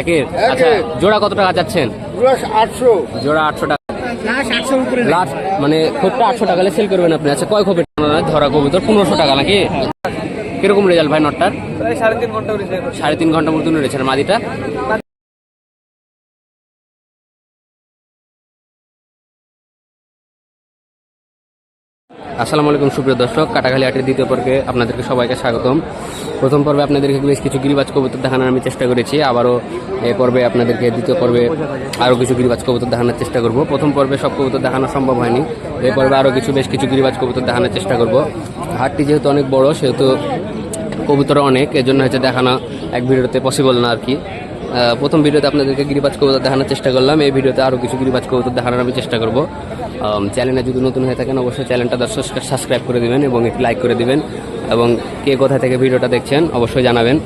একের আচ্ছা জোড়া কত টাকা যাচ্ছেন? আটশো। জোড়া আটশো টাকা। লাস্ট মানে খোপটা আটশো টাকা সেল করবেন আপনি। আচ্ছা কয় খোপের ধরা কবুতর পনেরোশো টাকা নাকি? কীরকম রেজাল্ট ভাই নটটার? সাড়ে তিন ঘণ্টা সাড়ে তিন ঘণ্টা মতন রয়েছে মাদিটা। আসসালামু আলাইকুম, সুপ্রিয় দর্শক। কাটাখালী হাটের দ্বিতীয় পর্বে আপনাদেরকে সবাইকে স্বাগতম। প্রথম পর্বে আপনাদেরকে বেশ কিছু গিরিবাজ কবুতর দেখানোর আমি চেষ্টা করেছি। আবারও এই পর্বে আপনাদেরকে দ্বিতীয় পর্বে আরও কিছু গিরিবাজ কবুতর দেখানোর চেষ্টা করব। প্রথম পর্বে সব কবুতর দেখানো সম্ভব হয়নি। এই পর্বে আরও কিছু, বেশ কিছু গিরিবাজ কবুতর দেখানোর চেষ্টা করব। হাটটি যেহেতু অনেক বড়, সেহেতু কবুতর অনেক, এজন্য হচ্ছে দেখানো এক ভিডিওতে পসিবল না আর কি। প্রথম ভিডিওতে আপনাদেরকে গিরিবাজ কবুতর দেখানোর চেষ্টা করলাম। এই ভিডিওতে আরও কিছু গিরিবাজ কবুতর দেখানোর আমি চেষ্টা করব। চ্যানেলে যদি নতুন হয়ে থাকেন, অবশ্যই চ্যানেলটা দর্শক সাবস্ক্রাইব করে দেবেন এবং একটি লাইক করে দেবেন। এবং কে কোথা থেকে ভিডিওটা দেখছেন, অবশ্যই জানাবেন।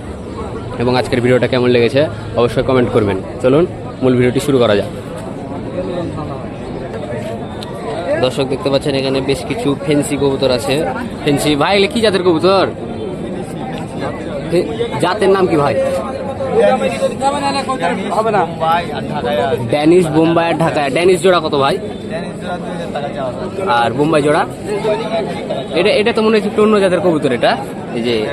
এবং আজকের ভিডিওটা কেমন লেগেছে, অবশ্যই কমেন্ট করবেন। চলুন, মূল ভিডিওটি শুরু করা যাক। দর্শক, দেখতে পাচ্ছেন এখানে বেশ কিছু ফেন্সি কবুতর আছে। ফেন্সি ভাই কি জাতের কবুতর? জাতের নাম কি ভাই? হবে না ড্যানিশ বোম্বাই আর ঢাকায়। ড্যানিশ জোড়া কত ভাই? আর বোম্বাই জোড়া? এটা এটা তো মনে হচ্ছে একটু অন্য জাতের কবুতর এটা। এই যে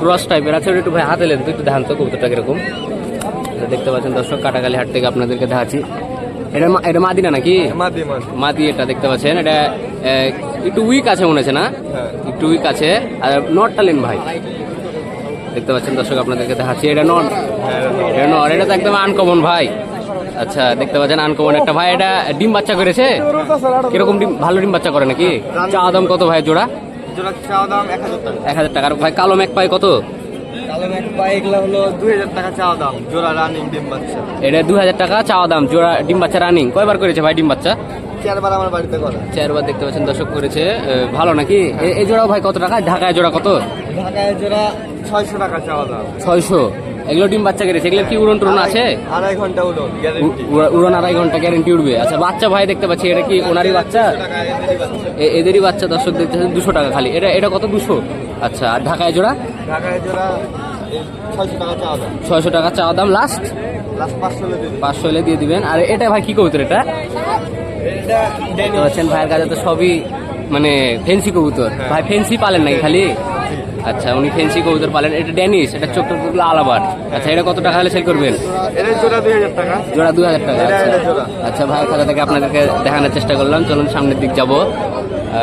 ক্রস টাইপের আছে ওটা একটু ভাই হাতে লেন একটু দেখান তো কবুতরটা কীরকম। দেখতে পাচ্ছেন দর্শক কাটাকালি হাট থেকে আপনাদেরকে দেখাচ্ছি। এটা মা- এটা মাদিনা নাকি? মাদি এটা দেখতে পাচ্ছেন। এটা একটু উইক আছে মনে হচ্ছে না? হ্যাঁ। একটু উইক আছে। আর নটটা লেন ভাই। দেখতে পাচ্ছেন দর্শক আপনাদেরকে দেখাচ্ছি। এটা নট এটা নট এটা তো একদম আনকমন ভাই। আচ্ছা দেখতে পাচ্ছেন আনকমন একটা ভাই। এটা ডিম বাচ্চা করেছে? কীরকম ডিম? ভালো ডিম বাচ্চা করে নাকি? চা দাম কত ভাই জোড়া? এক হাজার টাকা। টাকার ভাই কালো ম্যাক পাই কত? কালো এক দুই হাজার টাকা চাওয়া দাম। জোড়া ডিম বাচ্চা। এটা হাজার টাকা দাম। জোড়া ডিম বাচ্চা রানিং কয়বার করেছে ভাই ডিম বাচ্চা? চারবার আমার বাড়িতে করে। চারবার দেখতে পাচ্ছেন দর্শক করেছে। ভালো নাকি? এ- এই জোড়াও ভাই কত টাকা? ঢাকায় জোড়া কত? ঢাকায় জোড়া ছয়শো টাকা চাওয়া দাম। ছয়শো? এগুলো ডিম বাচ্চা করেছে এগুলো কি উড়ন টুরন আছে? আড়াই ঘণ্টা উঠো গ্যারেন্টি উ- উড়া- উড়ন আড়াই ঘণ্টা গ্যারেন্টি উঠবে আচ্ছা বাচ্চা ভাই দেখতে পাচ্ছি এটা কি ওনারই বাচ্চা? এদেরই বাচ্চা। এ- এদেরই বাচ্চা দর্শক দুশো টাকা খালি। এটা এটা কত? দুশো? আচ্ছা আর ঢাকায় জোড়া? ঢাকায় জোড়া ছয়শো টাকা চাওয়া দাম। লাস্ট পাঁচশো হলে দিয়ে দিবেন। আর এটা ভাই কি কবুতর এটা? এটা দেখতে পাচ্ছেন ভাইয়ের কাছে তো সবই মানে ফেন্সি কবুতর। ভাই ফেন্সি পালেন নাকি খালি? আচ্ছা উনি ফেন্সি কবুতর পালেন। এটা ড্যানিশ এটা চোখ টোকগুলো আলাবার আচ্ছা এটা কত টাকা হলে সেল করবেন? জোড়া দুই হাজার টাকা। জোড়া দু হাজার টাকা আচ্ছা। আচ্ছা ভাই খাতা থেকে আপনাদেরকে দেখানোর চেষ্টা করলাম। চলুন সামনের দিক যাব।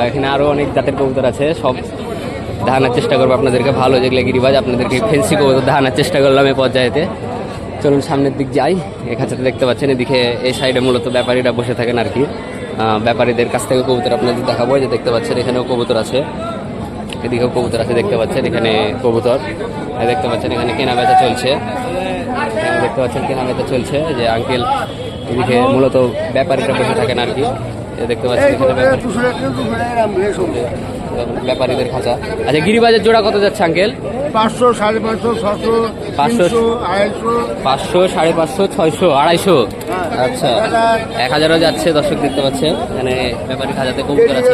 এখানে আরও অনেক জাতের কবুতর আছে সব দেখানোর চেষ্টা করব আপনাদেরকে। ভালো যেগুলো গিরিবাজ আপনাদেরকে ফেন্সি কবুতর দেখানোর চেষ্টা করলাম এই পর্যায়েতে। চলুন সামনের দিক যাই। খাঁচাতে দেখতে পাচ্ছেন এদিকে এই সাইডে মূলত ব্যাপারীরা বসে থাকেন আর কি। ব্যাপারীদের কাছ থেকে কবুতর আপনাদের দেখাবো। যে দেখতে পাচ্ছেন এখানেও কবুতর আছে। এদিকেও কবুতর আছে দেখতে পাচ্ছেন এখানে কবুতর। দেখতে পাচ্ছেন এখানে কেনা বেচা চলছে। দেখতে পাচ্ছেন কেনা বেচা চলছে যে আঙ্কেল এদিকে মূলত ব্যাপারীরা বসে থাকেন আর কি। দেখতে পাচ্ছেন এখানে ব্যাপারীদের খাঁচা। আচ্ছা গিরিবাজের জোড়া কত যাচ্ছে আঙ্কেল পাঁচশো সাড়ে পাঁচশো ছশো পাঁচশো। পাঁচশো সাড়ে পাঁচশো ছয়শো আড়াইশো। আচ্ছা এক হাজারও যাচ্ছে দর্শক দেখতে পাচ্ছেন। এখানে ব্যাপারী খাঁচাতে কবুতর আছে।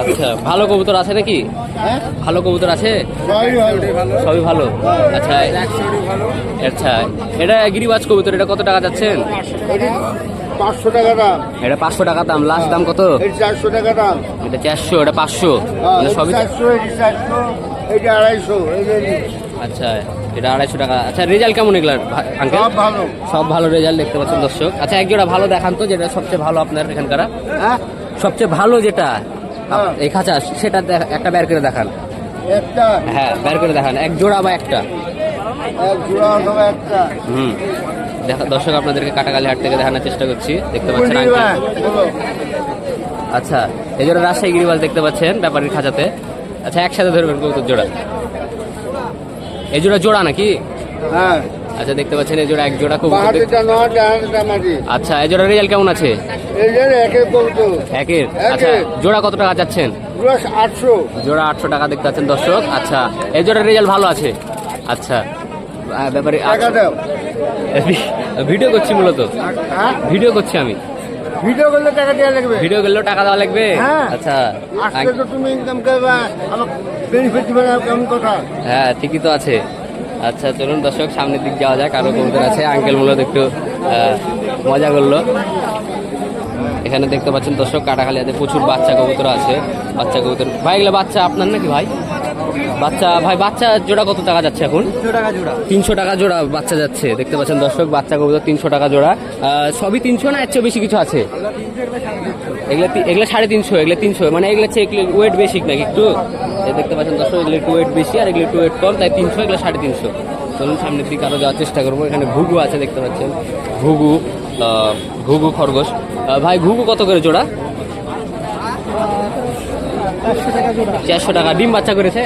আচ্ছা ভালো কবুতর আছে নাকি? হ্যাঁ? ভালো কবুতর আছে? সবই ভালো। আচ্ছা আচ্ছা এটা গিরিবাজ কবুতর এটা কত টাকা যাচ্ছেন? পাঁচশো টাকা দাম। এটা পাঁচশো টাকা দাম লাস্ট দাম কত? চারশো টাকা দাম। এটা চারশো এটা পাঁচশো। হ্যাঁ, মানে সবই চারশো এটি আড়াইশো। আচ্ছা এটা আড়াইশো টাকা। আচ্ছা রেজাল্ট কেমন এগুলার আঙ্কেল সব ভালো। সব ভালো রেজাল্ট দেখতে পাচ্ছেন দর্শক। আচ্ছা এক জোড়া ভালো দেখান তো যেটা সবচেয়ে ভালো আপনার এখানকার। হ্যাঁ? সবচেয়ে ভালো যেটা হ্যাঁ। এই খাঁচা সেটা একটা বের করে দেখান। একটা? হ্যাঁ বের করে দেখান। এক জোড়া বা একটা? এক জোড়া অথবা একটা? হুম। দেখা দর্শক আপনাদেরকে কাটাকালি হাট থেকে দেখানোর চেষ্টা করছি। দেখতে পাচ্ছেন। আচ্ছা এই জোড়া রাজশাহী গিরিবাল দেখতে পাচ্ছেন ব্যাপারীর খাঁচাতে। আচ্ছা একসাথে ধরবেন কবুতর জোড়া। এই জোড়া জোড়া নাকি? হ্যাঁ। আচ্ছা দেখতে পাচ্ছেন এই জোড়া এক জোড়া মাটি। আচ্ছা এই জোড়া রেজাল্ট কেমন আছে? একের। আচ্ছা জোড়া কত টাকা চাচ্ছেন? পুরো আটশো। জোড়া আটশো টাকা দেখতে পাচ্ছেন দর্শক। আচ্ছা এই জোড়ার রেজাল্ট ভালো আছে? আচ্ছা ব্যাপারে ভিডিও করছি মূলত। হ্যাঁ? ভিডিও করছি আমি। ভিডিও করলে টাকা দেওয়া লাগবে। ভিডিও করলেও টাকা দেওয়া লাগবে? হ্যাঁ। আচ্ছা আজকে তো তুমি ইনকাম করবা আমার বেনিফিট দিবে কেমন কথা? হ্যাঁ ঠিকই তো আছে। আচ্ছা চলুন দর্শক সামনের দিক যাওয়া যাক। আরও কবুতর আছে। আঙ্কেল মূলত একটু মজা করল। এখানে দেখতে পাচ্ছেন দর্শক কাটাখালিয়াতে প্রচুর বাচ্চা কবুতর আছে। বাচ্চা কবুতর ভাই এগুলো বাচ্চা আপনার নাকি ভাই? বাচ্চা ভাই বাচ্চা জোড়া কত টাকা যাচ্ছে এখন? টাকা জোড়া। তিনশো টাকা জোড়া বাচ্চা যাচ্ছে দেখতে পাচ্ছেন দর্শক বাচ্চা কবুতর তিনশো টাকা জোড়া। সবই তিনশো না এর চেয়ে বেশি কিছু আছে? এগুলো এগুলো সাড়ে তিনশো। এগুলো তিনশো মানে এগুলো চেয়ে ওয়েট বেশি নাকি একটু? দেখতে পাচ্ছেন দর্শক এগুলো একটু ওয়েট বেশি আর এগুলো একটু ওয়েট কম তাই তিনশো এগুলো সাড়ে তিনশো। চলুন সামনের দিকে আরও যাওয়ার চেষ্টা করব এখানে ঘুঘু আছে দেখতে পাচ্ছেন। ঘুঘু ঘুঘু খরগোশ। ভাই ঘুঘু কত করে জোড়া? চারশো টাকা। ডিম বাচ্চা করেছে?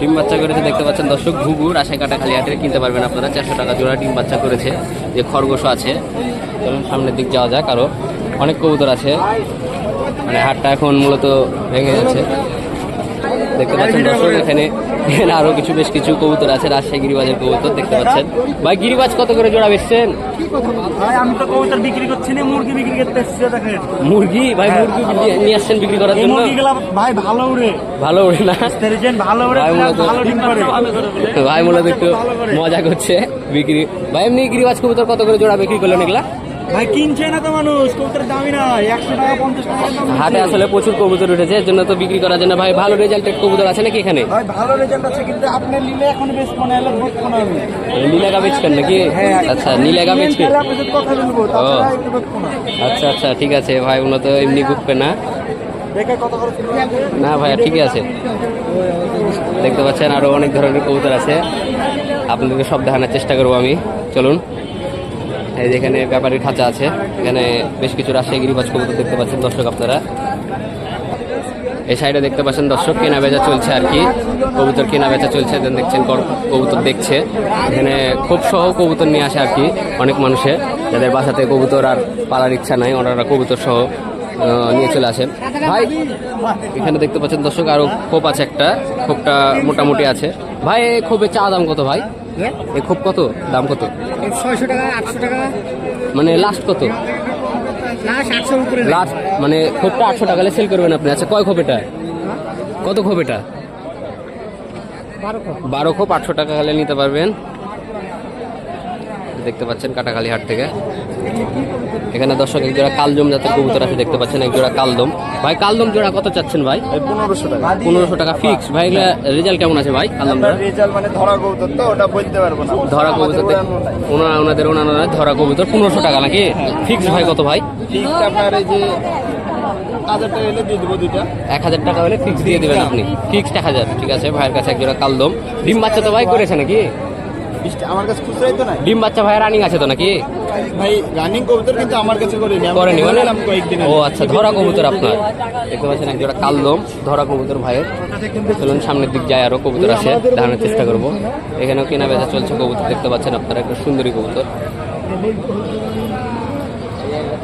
ডিম বাচ্চা করেছে, দেখতে পাচ্ছেন দর্শক, ঘুঘুর আশায় কাটা খালি হাটে কিনতে পারবেন আপনারা। চারশো টাকা জোড়া ডিম বাচ্চা করেছে, যে খরগোশও আছে। চলুন সামনের দিক যাওয়া যাক আরও অনেক কবুতর আছে মানে হাটটা এখন মূলত ভেঙে যাচ্ছে দেখতে পাচ্ছেন দর্শক, এখানে এখানে আরও কিছু বেশ কিছু কবুতর আছে রাজশাহী গিরিবাজের কবুতর দেখতে পাচ্ছেন। ভাই গিরিবাজ কত করে জোড়া বেচছেন আমি তো কবুতর বিক্রি করছি না মুরগি বিক্রি করতে দেখেন মুরগি? ভাই মুরগি নিয়ে- আসছেন বিক্রি করার জন্য? ভাই ভালো উড়ে। ভালো না? উড়ে ভাই ভালো ডিম করে। ভাই মূলত একটু মজা করছে বিক্রি। ভাই এমনি গিরিবাজ কবুতর কত করে জোড়া বিক্রি করলেন এগুলা? ভাই কিনছে না তো মানুষ কবুতরের দামই না একশো টাকা পঞ্চাশ টাকা দাম আসলে প্রচুর কবুতর উঠেছে এর জন্য তো বিক্রি করার জন্য। ভাই ভালো রেজাল্টের কবুতর আছে নাকি এখানে? ভাই ভালো রেজাল্ট আছে কিন্তু আপনি নিলে এখন বেশ মনে হলো ভোট কোনো আমি। নীলাগা বেচবেন নাকি? আচ্ছা নীলাগা বেচবে তাহলে আপনার সাথে কথা বলব তাছাড়া একটু ভোট কোনো আচ্ছা আচ্ছা ঠিক আছে ভাই মূলত এমনি গুপবে না? না ভাইয়া ঠিকই আছে। দেখতে পাচ্ছেন আরও অনেক ধরনের কবুতর আছে। আপনাদেরকে সব দেখানোর চেষ্টা করব আমি। চলুন। এই যে এখানে ব্যাপারীর খাঁচা আছে, এখানে বেশ কিছু রাজশাহী গিরিবাজ কবুতর দেখতে পাচ্ছেন দর্শক আপনারা। এই সাইডে দেখতে পাচ্ছেন দর্শক কেনা বেচা চলছে আর কি। কবুতর কেনা বেচা চলছে দেখছেন কবুতর দেখছে। এখানে খুব সহ কবুতর নিয়ে আসে আর কি, অনেক মানুষে। যাদের বাসাতে কবুতর আর পালার ইচ্ছা নাই, ওনারা কবুতর সহ নিয়ে চলে আসেন ভাই, এখানে দেখতে পাচ্ছেন দর্শক, আরও খোপ আছে একটা। খোপটা মোটামুটি আছে। ভাই খোপের চা দাম কত ভাই? এই খুব কত? দাম কত? ছয়শো টাকা আটশো টাকা। মানে লাস্ট কত? লাস্ট মানে খোপটা আটশো টাকা সেল করবেন আপনি। আচ্ছা কয় খোপ এটা? কত খোপ এটা? বারো বারো খোপ আটশো টাকা হলে নিতে পারবেন। দেখতে পাচ্ছেন কাটাখালি হাট থেকে। এখানে দর্শক এক জোড়া কালদম জাতের কবুতর আছে দেখতে পাচ্ছেন এক জোড়া কালদম। ভাই কালদম জোড়া কত চাচ্ছেন ভাই? পনেরোশো টাকা। পনেরোশো টাকা ফিক্স ভাই এগুলা রেজাল্ট কেমন আছে ভাই কালদম রেজাল্ট মানে ধরা কবুতর তো ওটা বলতে পারব না। ধরা কবুতর ওনাদের ধরা কবুতর পনেরোশো টাকা নাকি? ফিক্স ভাই কত ভাই? আপনার এই যে এক হাজার টাকা হলে ফিক্স দিয়ে দেবেন আপনি। ফিক্সড এক হাজার ঠিক আছে ভাইয়ের কাছে এক জোড়া কালদম। ডিম বাচ্চা তো ভাই করেছে নাকি? আমার কাছে খুচরাই তো নাই। ডিম বাচ্চা ভাই রানিং আছে তো নাকি? ভাই রানিং কবুতর কিন্তু আমার কাছে করিনি করেনি মানে? কয়েকদিন ও আচ্ছা ধরা কবুতর আপনার। দেখতে পাচ্ছেন এক জোড়া কালদম ধরা কবুতর ভাইয়ের। চলুন সামনের দিক যায় আরও কবুতর আছে দেখানোর চেষ্টা করব। এখানেও কেনা বেচা চলছে কবুতর দেখতে পাচ্ছেন আপনারা একটা সুন্দরী কবুতর।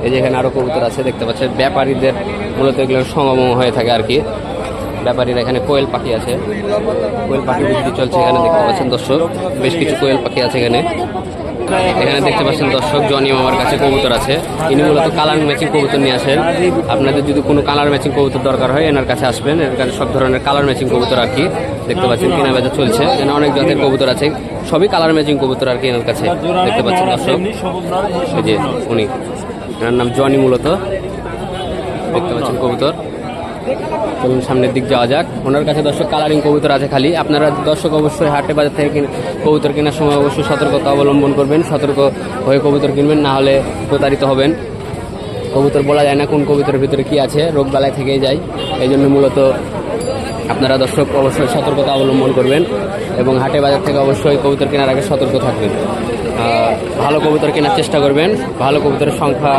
এই যে এখানে আরও কবুতর আছে দেখতে পাচ্ছেন ব্যাপারীদের মূলত এগুলো সমাগম হয়ে থাকে আর কি। ব্যাপারীরা এখানে কোয়েল পাখি আছে। কোয়েল পাখি বিক্রি চলছে এখানে, দেখতে পাচ্ছেন দর্শক, বেশ কিছু কোয়েল পাখি আছে এখানে। এখানে দেখতে পাচ্ছেন দর্শক, জনি মামার কাছে কবুতর আছে। ইনি মূলত কালার ম্যাচিং কবুতর নিয়ে আসেন। আপনাদের যদি কোনো কালার ম্যাচিং কবুতর দরকার হয়, এনার কাছে আসবেন। এর কাছে সব ধরনের কালার ম্যাচিং কবুতর আর কি দেখতে পাচ্ছেন কেনা বেচা চলছে। এখানে অনেক জাতের কবুতর আছে, সবই কালার ম্যাচিং কবুতর আর কি এনার কাছে দেখতে পাচ্ছেন দর্শক। যে উনি, এনার নাম জনি মূলত। দেখতে পাচ্ছেন কবুতর। চলুন সামনের দিক যাওয়া যাক। ওনার কাছে দর্শক কালারিং কবুতর আছে খালি। আপনারা দর্শক অবশ্যই হাটে বাজার থেকে কবুতর কেনার সময় অবশ্যই সতর্কতা অবলম্বন করবেন, সতর্ক হয়ে কবুতর কিনবেন, না হলে প্রতারিত হবেন। কবুতর বলা যায় না কোন কবিতার ভিতরে কি আছে, রোগ বালাই থেকেই যায়। এই জন্য মূলত আপনারা দর্শক অবশ্যই সতর্কতা অবলম্বন করবেন এবং হাটে বাজার থেকে অবশ্যই কবুতর কেনার আগে সতর্ক থাকবেন। ভালো কবুতর কেনার চেষ্টা করবেন। ভালো কবুতরের সংখ্যা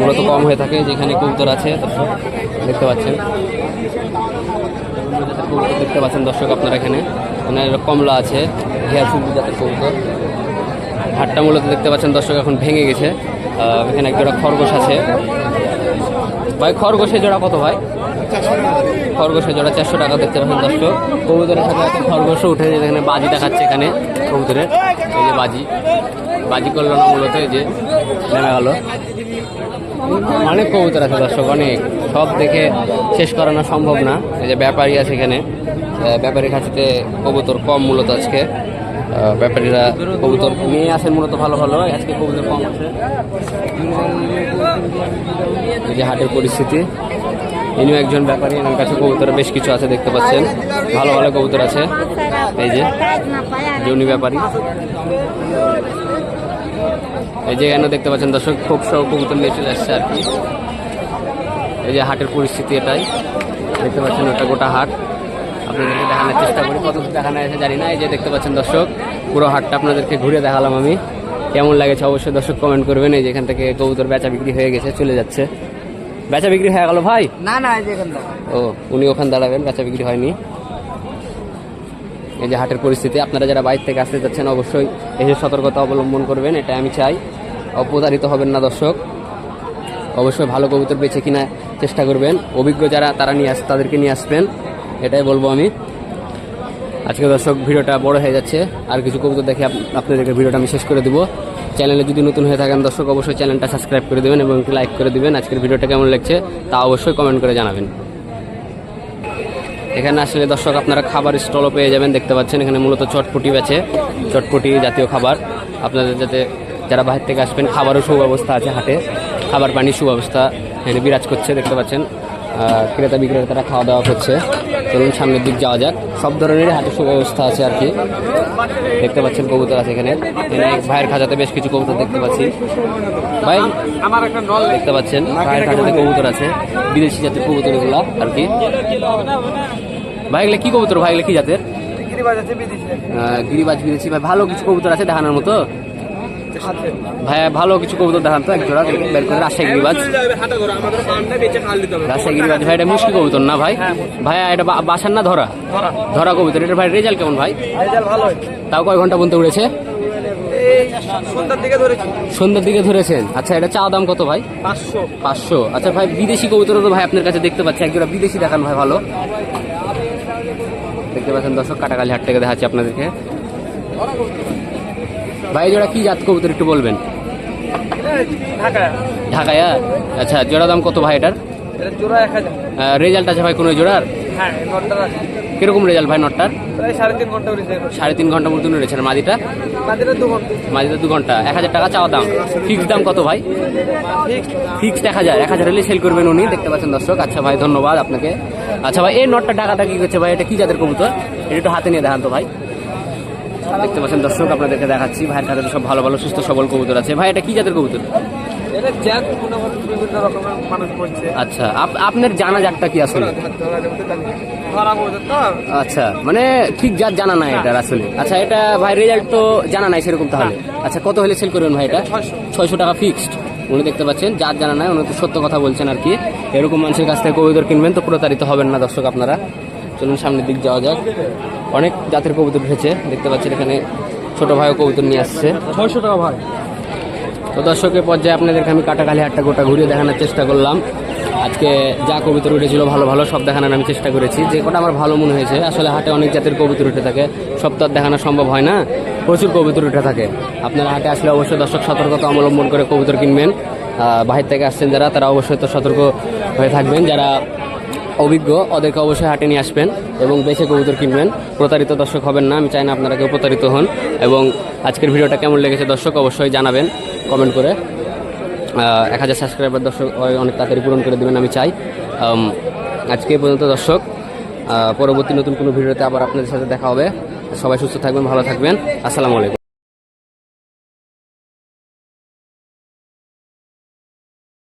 মূলত কম হয়ে থাকে যেখানে কবুতর আছে, দর্শক, দেখতে পাচ্ছেন। কবুতর দেখতে পাচ্ছেন দর্শক আপনারা এখানে। এখানে কমলা আছে হেয়ার ফুল জাতের কবুতর। হাটটা মূলত দেখতে পাচ্ছেন দর্শক এখন ভেঙে গেছে। এখানে এক জোড়া খরগোশ আছে। ভাই, খরগোশের জোড়া কত ভাই? খরগোশের জোড়া চারশো টাকা দেখতে পাচ্ছেন দর্শক। কবুতরের সাথে একটা খরগোশও উঠে এখানে, বাজি দেখাচ্ছে এখানে কবুতরের। এই যে বাজি। বাজি করল না মূলত, এই যে নেমে গেল। অনেক কবুতর আছে দর্শক, অনেক। সব দেখে শেষ করানো সম্ভব না। এই যে ব্যাপারী আছে এখানে। ব্যাপারীর কাছে কবুতর কম মূলত আজকে। ব্যাপারীরা কবুতর নিয়ে আসেন মূলত ভালো ভালো। আজকে কবুতর কম আছে। এই যে হাটের পরিস্থিতি। ইনিও একজন ব্যাপারী, এনার কাছে কবুতর বেশ কিছু আছে দেখতে পাচ্ছেন। ভালো ভালো কবুতর আছে। এই যে উনি ব্যাপারী। এই যে এখানে দেখতে পাচ্ছেন দর্শক, খুব সব কবুতর নিয়ে চলে আসছে আর কি। এই যে হাটের পরিস্থিতি এটাই। দেখতে পাচ্ছেন ওটা গোটা হাট। আপনাদেরকে দেখানোর চেষ্টা করি কত দেখানো আছে জানি না। এই যে দেখতে পাচ্ছেন দর্শক, পুরো হাটটা আপনাদেরকে ঘুরে দেখালাম আমি। কেমন লাগেছে অবশ্যই দর্শক কমেন্ট করবেন। এই যে এখান থেকে কবুতর বেচা বিক্রি হয়ে গেছে, চলে যাচ্ছে। বেচা বিক্রি হয়ে গেল ভাই? না না ও উনি ওখানে দাঁড়াবেন বেচা বিক্রি হয়নি। এই যে হাটের পরিস্থিতি আপনারা যারা বাইরে থেকে আসতে যাচ্ছেন অবশ্যই এসে সতর্কতা অবলম্বন করবেন এটা আমি চাই। অপতারিত হবেন না দর্শক। অবশ্যই ভালো কবুতর বেছে কিনা চেষ্টা করবেন। অভিজ্ঞ যারা তারা নিয়ে আস তাদেরকে নিয়ে আসবেন। এটাই বলব আমি। আজকে দর্শক, ভিডিওটা বড় হয়ে যাচ্ছে। আর কিছু কবুতর দেখে আপ- আপনাদেরকে ভিডিওটা আমি শেষ করে দেবো। চ্যানেলে যদি নতুন হয়ে থাকেন দর্শক, অবশ্যই চ্যানেলটা সাবস্ক্রাইব করে দেবেন এবং একটি লাইক করে দেবেন। আজকের ভিডিওটা কেমন লাগছে তা অবশ্যই কমেন্ট করে জানাবেন। এখানে আসলে দর্শক, আপনারা খাবার স্টলও পেয়ে যাবেন। দেখতে পাচ্ছেন, এখানে মূলত চটপটি আছে চটপটি জাতীয় খাবার। আপনাদের যাতে, যারা বাহির থেকে আসবেন, খাবারও সুব্যবস্থা আছে হাটে। খাবার পানির সুব্যবস্থা এখানে বিরাজ করছে, দেখতে পাচ্ছেন। ক্রেতা বিক্রেতারা খাওয়া দাওয়া করছে। চলুন সামনের দিক যাওয়া যাক। সব ধরনেরই হাটে সুব্যবস্থা আছে আর কি। দেখতে পাচ্ছেন কবুতর আছে এখানে। এক ভাইয়ের খাঁচাতে বেশ কিছু কবুতর দেখতে পাচ্ছি। ভাই আমার একটা নল দেখতে পাচ্ছেন ভাইয়ের খাঁচাতে কবুতর আছে। বিদেশি জাতের কবুতর এগুলা আর কি। ভাই এগুলা কি কবুতর? ভাই এগুলা কি জাতের? গিরিবাজ আছে বিদেশি গিরিবাজ বিদেশি। ভাই ভালো কিছু কবুতর আছে দেখানোর মতো? আছে ভাই ভালো কিছু কবুতর দেখান তো এক জোড়া বের করে রাজশাহী গিরিবাজ। রাজশাহী গিরিবাজ ভাই এটা মুশকিল কবুতর না ভাই? ভাই এটা বা- বাসার না ধরা? ধরা। কবুতর এটা ভাই রেজাল্ট কেমন ভাই? তাও কয় ঘণ্টা পর্যন্ত উড়েছে? সন্ধ্যার দিকে সন্ধ্যের দিকে ধরেছেন। আচ্ছা এটা চা দাম কত ভাই? পাঁচশো। পাঁচশো। আচ্ছা ভাই বিদেশি কবুতর তো ভাই আপনার কাছে দেখতে পাচ্ছি। একজোড়া বিদেশি দেখান ভাই ভালো। দেখতে পাচ্ছেন দর্শক কাটাকালি হাট থেকে দেখাচ্ছি আপনাদেরকে। ভাই জোড়া কি জাত কবুতর একটু বলবেন? ঢাকা ঢাকায়া। আচ্ছা জোড়া দাম কত ভাই এটার? রেজাল্ট আছে ভাই কোনো জোড়ার? কীরকম রেজাল্ট ভাই নটটার? সাড়ে তিন ঘণ্টা মতন আর মাদিটা? মাদিটা দু ঘণ্টা। এক হাজার টাকা চাওয়া দাম। ফিক্স দাম কত ভাই? ফিক্স এক হাজার। এক হাজার হলে সেল করবেন উনি, দেখতে পাচ্ছেন দর্শক। আচ্ছা ভাই, ধন্যবাদ আপনাকে। আচ্ছা ভাই, এই নটটা টাকাটা কি করছে ভাই? এটা কি জাতের কবুতর? এটা একটু হাতে নিয়ে দেখান তো ভাই। দেখতে পাচ্ছেন দর্শক আপনাদেরকে দেখাচ্ছি ভাইয়ের কাছে তো সব ভালো ভালো সুস্থ সবল কবুতর আছে। ভাই এটা কি জাতের কবুতর? আচ্ছা আপ- আপনার জানা জাতটা কি আসলে? আচ্ছা মানে ঠিক জাত জানা নাই এটার আসলে। আচ্ছা এটা ভাই রেজাল্ট তো জানা নাই সেরকম তাহলে। আচ্ছা কত হলে সেল করবেন ভাই এটা? ছয়শো। টাকা ফিক্সড উনি দেখতে পাচ্ছেন জাত জানা নাই উনি তো সত্য কথা বলছেন আর কি। এরকম মানুষের কাছ থেকে কবুতর কিনবেন তো প্রতারিত হবেন না দর্শক আপনারা। চলুন সামনের দিক যাওয়া যাক। অনেক জাতের কবুতর উঠেছে দেখতে পাচ্ছেন এখানে ছোট ভাইও কবুতর নিয়ে আসছে। ছয়শো টাকা ভাই। তো দর্শকের পর্যায়ে আপনাদেরকে আমি কাটাখালি হাটটা গোটা ঘুরিয়ে দেখানোর চেষ্টা করলাম। আজকে যা কবুতর উঠেছিল ভালো ভালো সব দেখানোর আমি চেষ্টা করেছি। যে কটা আমার ভালো মনে হয়েছে আসলে হাটে অনেক জাতের কবুতর উঠে থাকে। সব তো দেখানো সম্ভব হয় না প্রচুর কবুতর উঠে থাকে। আপনারা হাটে আসলে অবশ্যই দর্শক সতর্কতা অবলম্বন করে কবুতর কিনবেন। বাহির থেকে আসছেন যারা তারা অবশ্যই তো সতর্ক হয়ে থাকবেন। যারা অভিজ্ঞ, ওদেরকে অবশ্যই হাটে নিয়ে আসবেন এবং বেছে কবুতর কিনবেন। প্রতারিত দর্শক হবেন না, আমি চাই না আপনারা কেউ প্রতারিত হন। এবং আজকের ভিডিওটা কেমন লেগেছে দর্শক, অবশ্যই জানাবেন কমেন্ট করে। এক হাজার সাবস্ক্রাইবার দর্শক অনেক তাড়াতাড়ি পূরণ করে দেবেন আমি চাই। আজকে পর্যন্ত দর্শক পরবর্তী নতুন কোনো ভিডিওতে আবার আপনাদের সাথে দেখা হবে। সবাই সুস্থ থাকবেন, ভালো থাকবেন। আসসালামু আলাইকুম।